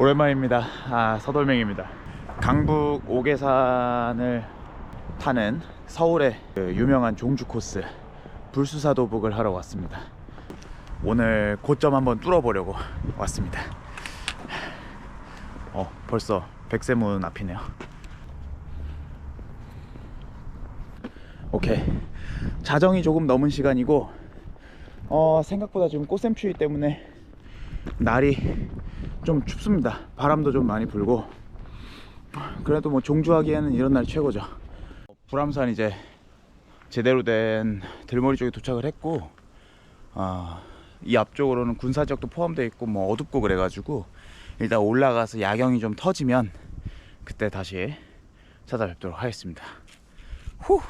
오랜만입니다. 아, 서돌맹입니다. 강북 오계산을 타는 서울의 그 유명한 종주 코스 불수사 도복을 하러 왔습니다. 오늘 고점 한번 뚫어보려고 왔습니다. 어, 벌써 백세문 앞이네요. 오케이. 자정이 조금 넘은 시간이고, 어, 생각보다 지금 꽃샘추위 때문에 날이 좀 춥습니다. 바람도 좀 많이 불고, 그래도 뭐 종주하기에는 이런 날 최고죠. 불암산 이제 제대로 된 들머리 쪽에 도착을 했고, 아, 이 앞쪽으로는 군사 지역도 포함되어 있고 뭐 어둡고 그래가지고 일단 올라가서 야경이 좀 터지면 그때 다시 찾아뵙도록 하겠습니다. 후.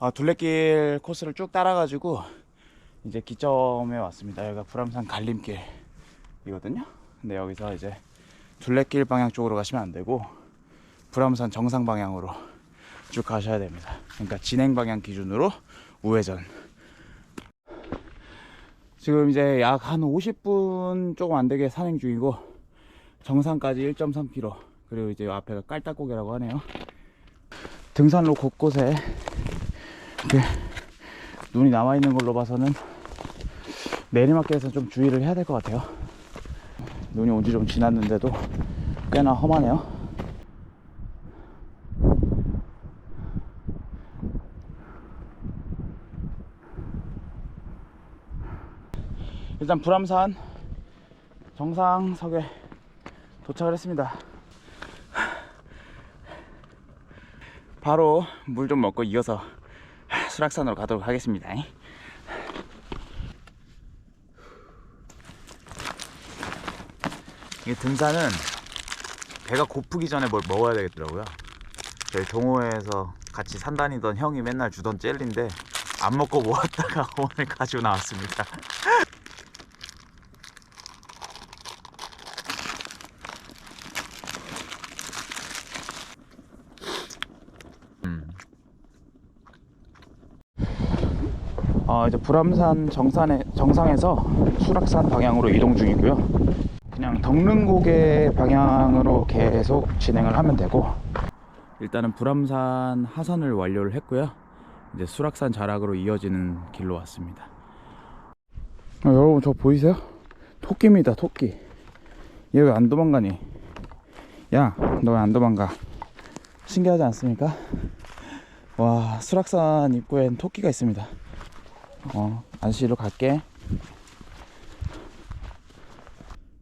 아 둘레길 코스를 쭉 따라가지고 이제 기점에 왔습니다. 여기가 불암산 갈림길이거든요. 근데 여기서 이제 둘레길 방향 쪽으로 가시면 안 되고 불암산 정상 방향으로 쭉 가셔야 됩니다. 그러니까 진행 방향 기준으로 우회전. 지금 이제 약 한 50분 조금 안 되게 산행 중이고 정상까지 1.3km 그리고 이제 앞에가 깔딱고개라고 하네요. 등산로 곳곳에 눈이 남아 있는 걸로 봐서는 내리막길에서 좀 주의를 해야 될 것 같아요. 눈이 온 지 좀 지났는데도 꽤나 험하네요. 일단 불암산 정상석에 도착을 했습니다. 바로 물 좀 먹고 이어서 수락산으로 가도록 하겠습니다. 이게 등산은 배가 고프기 전에 뭘 먹어야 되겠더라고요. 저희 동호회에서 같이 산 다니던 형이 맨날 주던 젤리인데 안 먹고 모았다가 오늘 가지고 나왔습니다. 어, 이제 불암산 정산에, 정상에서 수락산 방향으로 이동 중이고요. 그냥 덕릉고개 방향으로 계속 진행을 하면 되고 일단은 불암산 하산을 완료를 했고요. 이제 수락산 자락으로 이어지는 길로 왔습니다. 아, 여러분 저 보이세요? 토끼입니다 토끼 얘 왜 안 도망가니? 야 너 왜 안 도망가? 신기하지 않습니까? 와 수락산 입구엔 토끼가 있습니다 어, 안시로 갈게.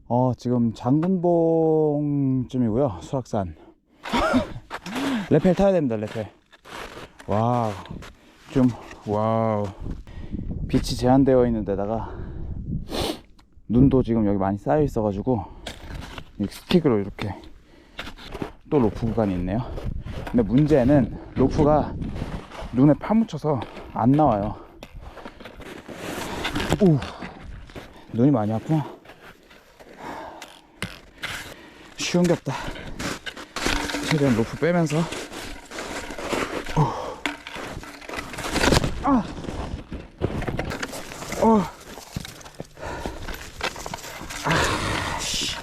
어, 지금 장군봉쯤이고요. 수락산. 레펠 타야 됩니다. 레펠. 와우. 좀 와우. 빛이 제한되어 있는 데다가 눈도 지금 여기 많이 쌓여 있어 가지고 스틱으로 이렇게 또 로프 구간이 있네요. 근데 문제는 로프가 눈에 파묻혀서 안 나와요. 오, 눈이 많이 아프나? 쉬운 게 없다. 최대한 로프 빼면서. 오. 아, 어, 아, 씨.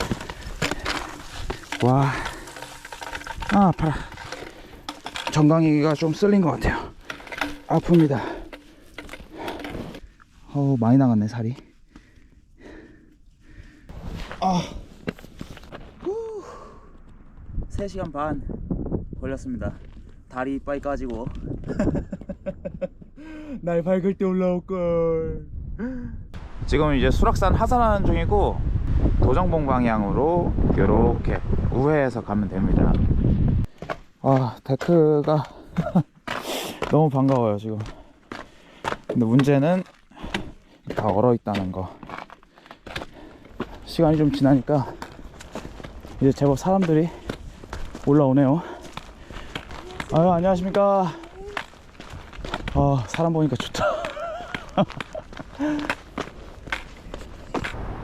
와, 아 아파라. 정강이가 좀 쓸린 것 같아요. 아픕니다. 어우 많이 나갔네 살이 아 3시간 반 걸렸습니다. 다리 이빠이 까지고. 날 밝을 때 올라올걸. 지금 이제 수락산 하산하는 중이고 도정봉 방향으로 이렇게 우회해서 가면 됩니다. 아 데크가 너무 반가워요 지금. 근데 문제는 다 얼어 있다는 거. 시간이 좀 지나니까 이제 제법 사람들이 올라오네요. 아유, 안녕하십니까. 아, 사람 보니까 좋다.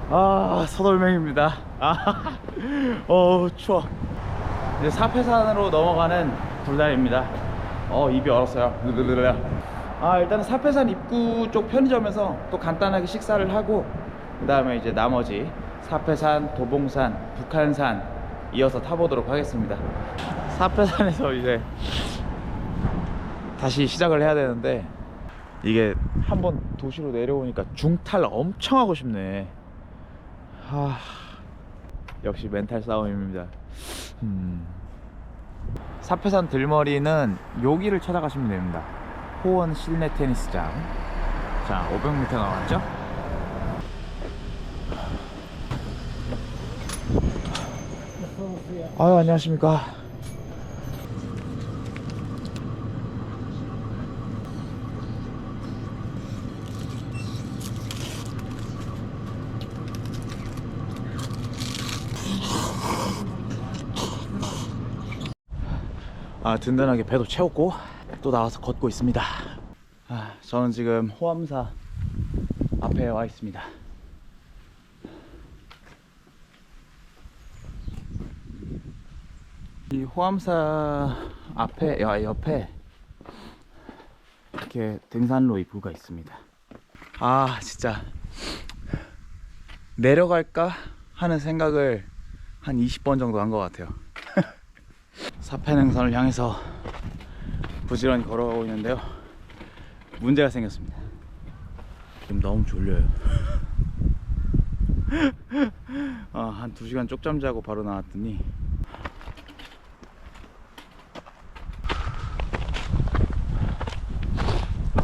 아, 서돌맹입니다. 아, 어, 추워. 이제 사패산으로 넘어가는 불단입니다. 어, 입이 얼었어요. 아 일단은 사패산 입구 쪽 편의점에서 또 간단하게 식사를 하고 그 다음에 이제 나머지 사패산, 도봉산, 북한산 이어서 타보도록 하겠습니다. 사패산에서 이제 다시 시작을 해야 되는데 이게 한번 도시로 내려오니까 중탈 엄청 하고 싶네. 하... 역시 멘탈 싸움입니다. 음... 사패산 들머리는 여기를 찾아가시면 됩니다. 호원 실내 테니스장. 자, 500m 남았죠? 아유, 안녕하십니까. 아, 든든하게 배도 채웠고 또 나와서 걷고 있습니다. 아, 저는 지금 호암사 앞에 와 있습니다. 이 호암사 앞에 야, 옆에 이렇게 등산로 입구가 있습니다. 아 진짜 내려갈까 하는 생각을 한 20번 정도 한 것 같아요. 사패능선을 향해서 부지런히 걸어가고 있는데요. 문제가 생겼습니다. 지금 너무 졸려요. 아, 한 2시간 쪽잠 자고 바로 나왔더니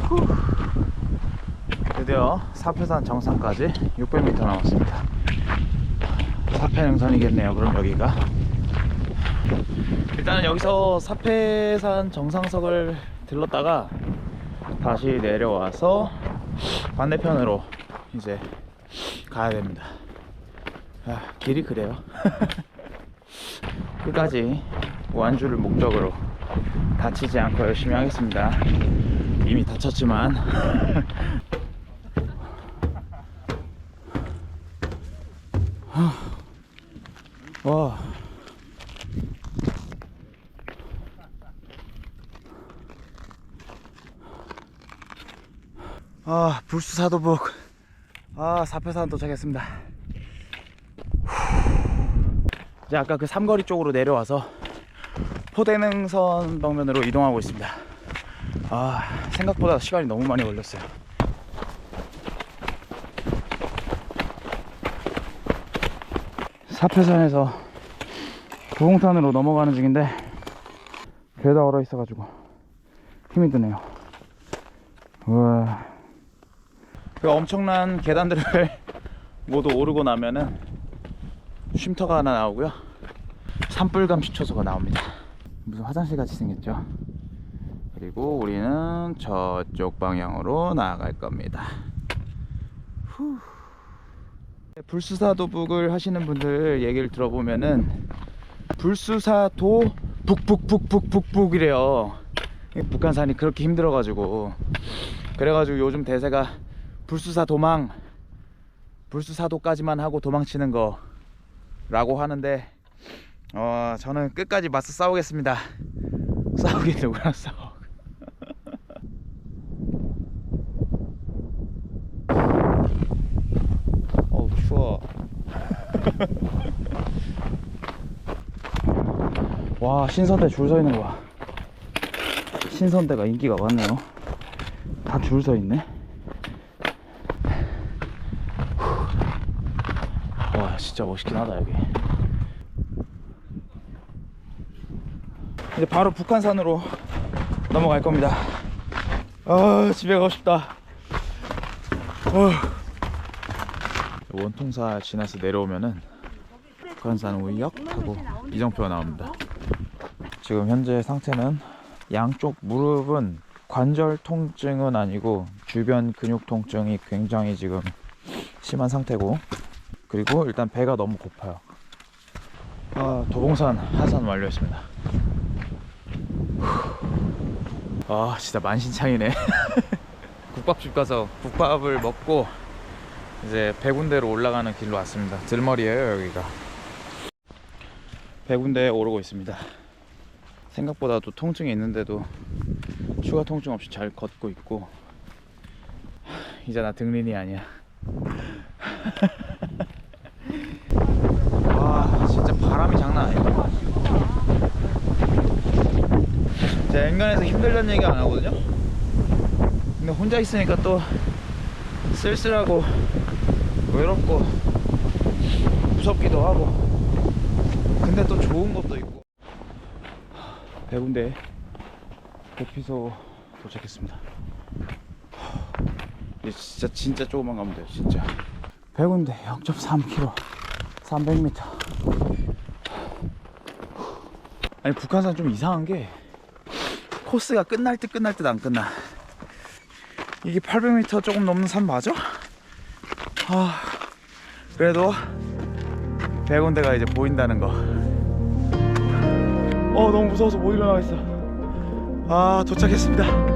후. 드디어 사패산 정상까지 600m 남았습니다. 사패능선이겠네요. 그럼 여기가 일단은 여기서 사패산 정상석을 들렀다가 다시 내려와서 반대편으로 이제 가야 됩니다. 아, 길이 그래요. 끝까지 완주를 목적으로 다치지 않고 열심히 하겠습니다. 이미 다쳤지만 와. 아 불수사도북 아 사패산 도착했습니다 후. 이제 아까 그 삼거리 쪽으로 내려와서 포대능선 방면으로 이동하고 있습니다 아 생각보다 시간이 너무 많이 걸렸어요. 사패산에서 도봉산으로 넘어가는 중인데 괴다 얼어 있어가지고 힘이 드네요. 우와. 그 엄청난 계단들을 모두 오르고 나면은 쉼터가 하나 나오고요. 산불 감시 초소가 나옵니다. 무슨 화장실 같이 생겼죠 그리고 우리는 저쪽 방향으로 나아갈 겁니다. 후. 불수사 도북을 하시는 분들 얘기를 들어보면은 불수사 도 북북북북북북이래요. 북한산이 그렇게 힘들어 가지고. 그래가지고 요즘 대세가 불수사 도망 불수사도까지만 하고 도망치는 거 라고 하는데 어 저는 끝까지 맞서 싸우겠습니다. 싸우긴 누구랑 싸워 와 신선대 줄 서 있는 거야. 신선대가 인기가 많네요. 다 줄 서 있네. 와 진짜 멋있긴 하다 여기. 이제 바로 북한산으로 넘어갈 겁니다. 아 집에 가고 싶다. 어. 원통사 지나서 내려오면은 북한산 우이역 하고 이정표가 나옵니다 지금 현재 상태는 양쪽 무릎은 관절 통증은 아니고 주변 근육 통증이 굉장히 지금 심한 상태고 그리고 일단 배가 너무 고파요. 아, 도봉산 하산 완료했습니다. 후. 아, 진짜 만신창이네. 국밥집 가서 국밥을 먹고 이제 백운대로 올라가는 길로 왔습니다. 들머리에요 여기가. 백운대에 오르고 있습니다. 생각보다도 통증이 있는데도 추가 통증 없이 잘 걷고 있고 이제 나 등린이 아니야. 와 진짜 바람이 장난 아니다 제가 인간에서 힘들다는 얘기 안 하거든요? 근데 혼자 있으니까 또 쓸쓸하고 외롭고 무섭기도 하고. 근데 또 좋은 것도 있고. 배군대 대피소 도착했습니다. 진짜 진짜 조금만 가면 돼요 진짜. 배군대 0.3km 300m 아니 북한산 좀 이상한 게 코스가 끝날 듯 끝날 듯 안 끝나 이게 800m 조금 넘는 산 맞아? 아 그래도 백운대가 이제 보인다는 거. 어 너무 무서워서 못 일어나겠어. 아 도착했습니다.